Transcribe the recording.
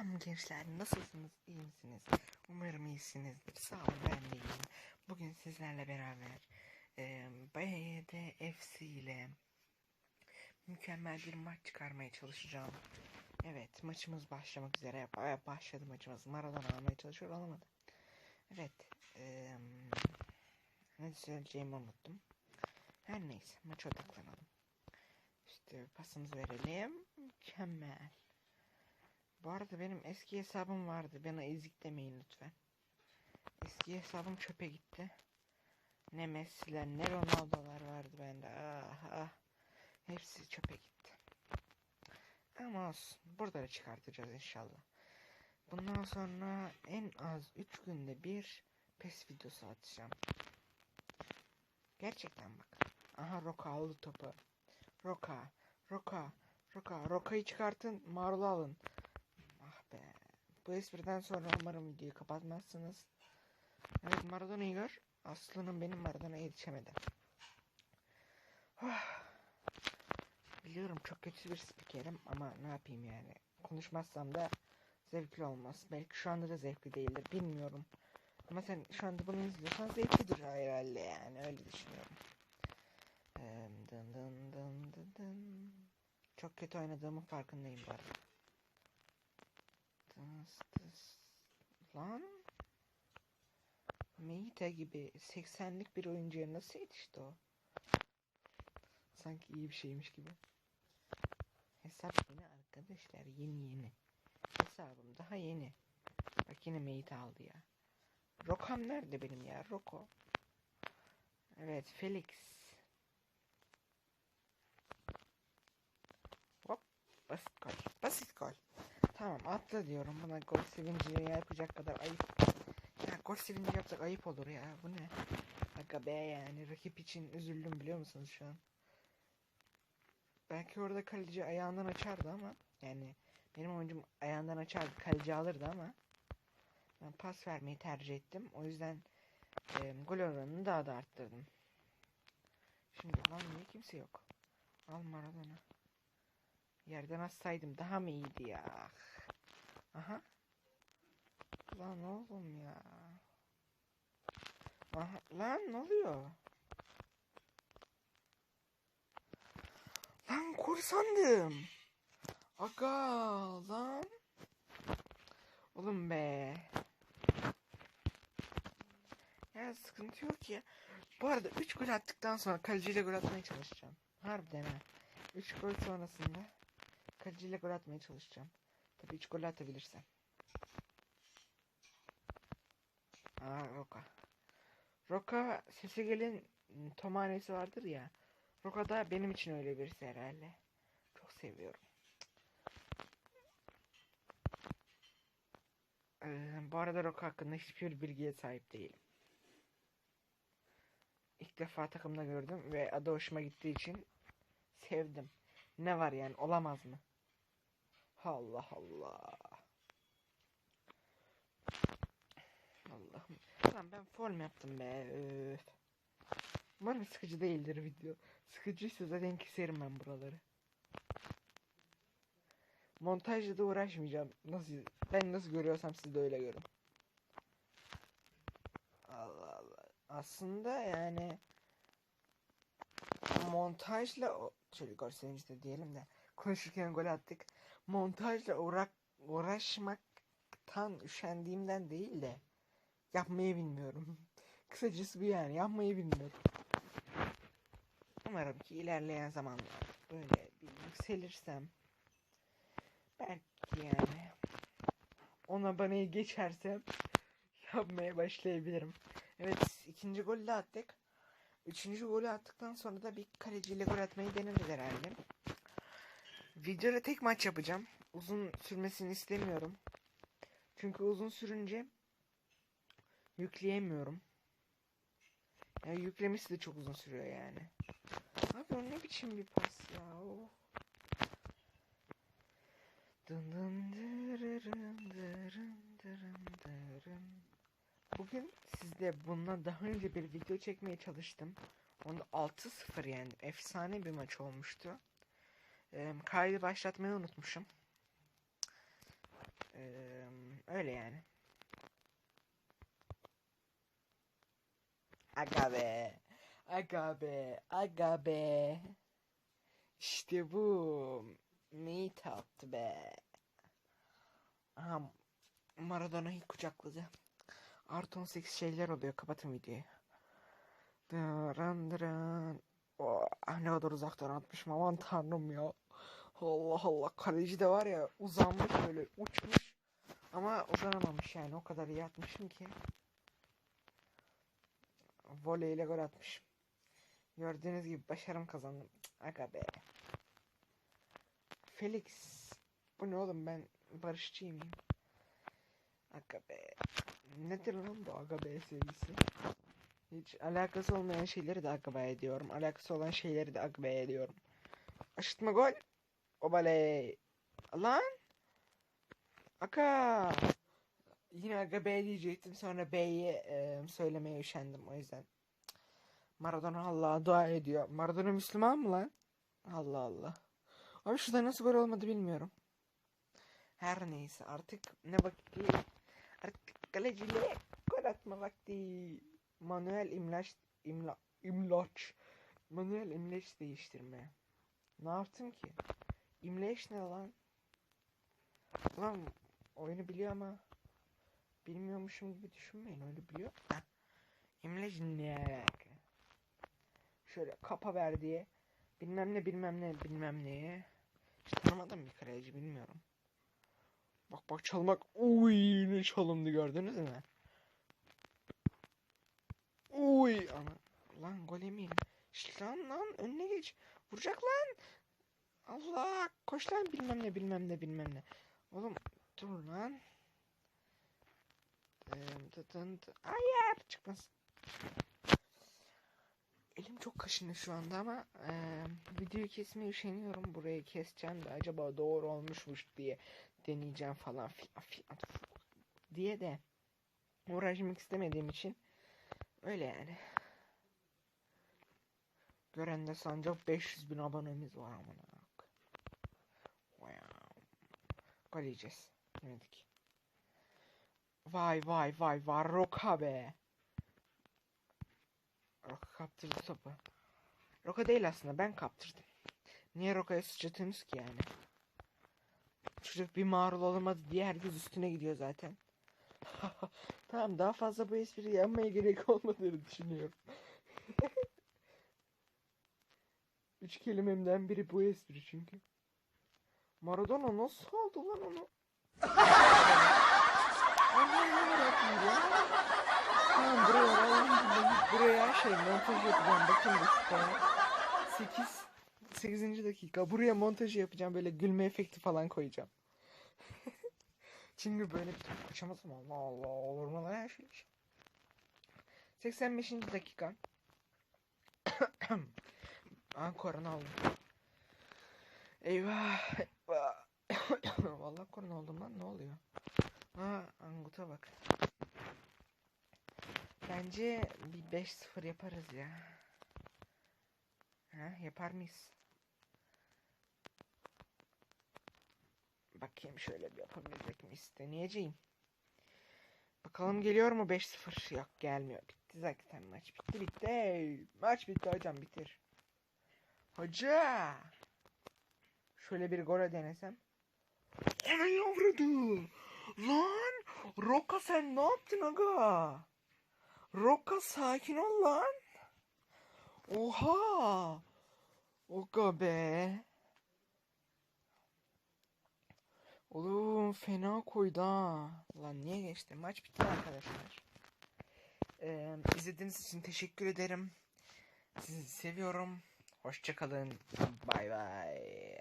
Selam gençler, nasılsınız, iyi misiniz? Umarım iyisinizdir. Sağ olun, ben de iyiyim. Bugün sizlerle beraber e, BYD FC ile mükemmel bir maç çıkarmaya çalışacağım. Evet, maçımız başlamak üzere. Ba- Başladı maçımız. Maradona almaya çalışıyor, olamadı. Evet, e, ne söyleyeceğimi unuttum. Her neyse, maça odaklanalım. İşte pasımızı verelim. Mükemmel. Bu arada benim eski hesabım vardı. Bana ezik demeyin lütfen. Eski hesabım çöpe gitti. Ne Messi'ler ne Ronaldo'lar vardı bende. Ah ah. Hepsi çöpe gitti. Ama olsun. Burada da çıkartacağız inşallah. Bundan sonra en az 3 günde bir PES videosu atacağım. Gerçekten bak. Aha Roka aldı topu. Roka. Roka. Roka. Roka'yı çıkartın. Marul'u alın. Bu espriden sonra umarım videoyu kapatmazsınız. Evet Maradona'yı gör. Aslı'nın benim Maradona'ya yetişemedi. Ah. Biliyorum çok kötü bir spikerim ama ne yapayım yani. Konuşmazsam da zevkli olmaz. Belki şu anda da zevkli değildir bilmiyorum. Ama sen şu anda bunu izliyorsan zevklidir herhalde yani öyle düşünüyorum. Dın dın dın dın dın. Çok kötü oynadığımın farkındayım bu arada. Lan. Meita gibi 80'lik bir oyuncuya nasıl yetişti o? Sanki iyi bir şeymiş gibi. Hesap yeni arkadaşlar yeni yeni. Hesabım daha yeni. Bak yine Meita aldı ya. Rokam nerede benim ya? Roko. Evet Felix. Hop basit gol. Basit gol. Tamam atla diyorum buna gol sevinci yapacak kadar ayıp. Ya gol sevinci yapacak ayıp olur ya bu ne? Aga be yani rakip için üzüldüm biliyor musunuz şu an? Belki orada kaleci ayağından açardı ama yani benim oyuncum ayağından açardı kaleci alırdı ama ben pas vermeyi tercih ettim. O yüzden e, gol oranını daha da arttırdım. Şimdi lan niye kimse yok? Al Maradona. Yerden atsaydım daha mı iyiydi ya? Aha. Lan oğlum ya. Aha, lan ne oluyor? Lan gol sandım. Aga lan. Oğlum be. Ya sıkıntı yok ya. Bu arada 3 gol attıktan sonra kaleciyle gol atmaya çalışacağım. Harbiden ha. 3 gol sonrasında kaleciyle gol atmaya çalışacağım. Tabii 3 gol atabilirsem. Aa Roka. Roka sesi gelin tomanesi vardır ya. Roka da benim için öyle birisi herhalde. Çok seviyorum. Ee, bu arada Roka hakkında hiçbir bilgiye sahip değilim. İlk defa takımda gördüm ve adı hoşuma gittiği için sevdim. Ne var yani olamaz mı? Allah Allah. Allah'ım. Lan ben form yaptım be. Öf. Umarım sıkıcı değildir video. Sıkıcıysa zaten keserim ben buraları. Montajla da uğraşmayacağım. Nasıl ben nasıl görüyorsam siz de öyle görün. Allah Allah. Aslında yani montajla şöyle görseniz diyelim de konuşurken gol attık. Montajla uğra uğraşmaktan üşendiğimden değil de yapmayı bilmiyorum. Kısacası bu yani yapmayı bilmiyorum. Umarım ki ilerleyen zamanlarda böyle bir yükselirsem belki yani on aboneyi geçersem yapmaya başlayabilirim. Evet ikinci golü attık. Üçüncü golü attıktan sonra da bir kaleciyle gol atmayı deneriz herhalde. Videoda tek maç yapacağım. Uzun sürmesini istemiyorum. Çünkü uzun sürünce yükleyemiyorum. Yani yüklemesi de çok uzun sürüyor yani. Abi ne biçim bir pas ya o. Dın dın dırırın dırın dırın dırın. Bugün sizde bundan daha önce bir video çekmeye çalıştım. Onda 6-0 yani efsane bir maç olmuştu. Ee, kaydı başlatmayı unutmuşum. Ee, öyle yani. Aga be. Aga be. Aga be. İşte bu. Meet attı be. Aha, Maradona'yı kucakladı. Artı 18 şeyler oluyor. Kapatın videoyu. Dıran dıran. Oh, ne kadar uzaktan atmışım aman tanrım ya. Allah Allah kaleci de var ya uzanmış böyle uçmuş. Ama uzanamamış yani o kadar iyi atmışım ki. Voleyle gol atmışım. Gördüğünüz gibi başarım kazandım. Aga be. Felix. Bu ne oğlum ben barışçı mıyım? Aga be. Nedir lan bu aga be sevgisi? Hiç alakası olmayan şeyleri de be ediyorum. Alakası olan şeyleri de be ediyorum. Aşıtma gol. Obaley. Lan. Aka. Yine aga be diyecektim sonra B'yi e, söylemeye üşendim o yüzden. Maradona Allah'a dua ediyor. Maradona Müslüman mı lan? Allah Allah. Abi şurada nasıl gol olmadı bilmiyorum. Her neyse artık ne vakti? Artık kaleciyle gol atma vakti. Manuel imlaç imla imlaç. Manuel imleç değiştirme. Ne yaptım ki? İmleç ne lan? Ulan oyunu biliyor ama bilmiyormuşum gibi düşünmeyin öyle biliyor. Ha. İmleç ne alaka? Şöyle kapa ver diye bilmem ne bilmem ne bilmem neye. Hiç tanımadım bir kaleci bilmiyorum. Bak bak çalmak. Uy ne çalımdı gördünüz mü? Uy ana. Lan gol yemeyin. Şşt lan lan önüne geç. Vuracak lan. Allah koş lan bilmem ne bilmem ne bilmem ne. Oğlum dur lan. Hayır çıkmaz. Elim çok kaşınıyor şu anda ama eee, videoyu kesmeye üşeniyorum. Burayı keseceğim de acaba doğru olmuşmuş diye deneyeceğim falan filan filan diye de uğraşmak istemediğim için öyle yani. Gören de sancak 500 bin abonemiz var amına. Wow. Gol yiyeceğiz. Yemedik. Vay vay vay vay Roka be. Roka kaptırdı topu. Roka değil aslında ben kaptırdım. Niye Roka'ya sıçratıyorsunuz ki yani? Çocuk bir mağrul olamadı diye herkes üstüne gidiyor zaten. tamam daha fazla bu espriyi yapmaya gerek olmadığını düşünüyorum. Üç kelimemden biri bu espri çünkü. Maradona nasıl aldı lan onu? Allah'ım yarabbim ya. Tamam buraya Allah'ım buraya şey montaj yapacağım bakın dakika. 8 8. dakika buraya montajı yapacağım böyle gülme efekti falan koyacağım. Çünkü böyle bir top kaçamazım Allah Allah olur mu lan her şey. 85. dakika. Aa korona aldım. Eyvah. eyvah. Vallahi korona oldum lan ne oluyor? Ha Angut'a bak. Bence bir 5-0 yaparız ya. Ha yapar mıyız? Bakayım şöyle bir yapabilecek miyiz? Deneyeceğim. Bakalım geliyor mu 5-0? Yok gelmiyor. Bitti zaten maç. Bitti bitti. Maç bitti hocam bitir. Hoca. Şöyle bir gol denesem. Ana yavrudu. Lan. Roka sen ne yaptın aga? Roka sakin ol lan. Oha. Oga be. Oğlum fena koydu ha. Lan niye geçti? Maç bitti arkadaşlar. Ee, izlediğiniz için teşekkür ederim. Sizi seviyorum. Hoşçakalın. Bay bay.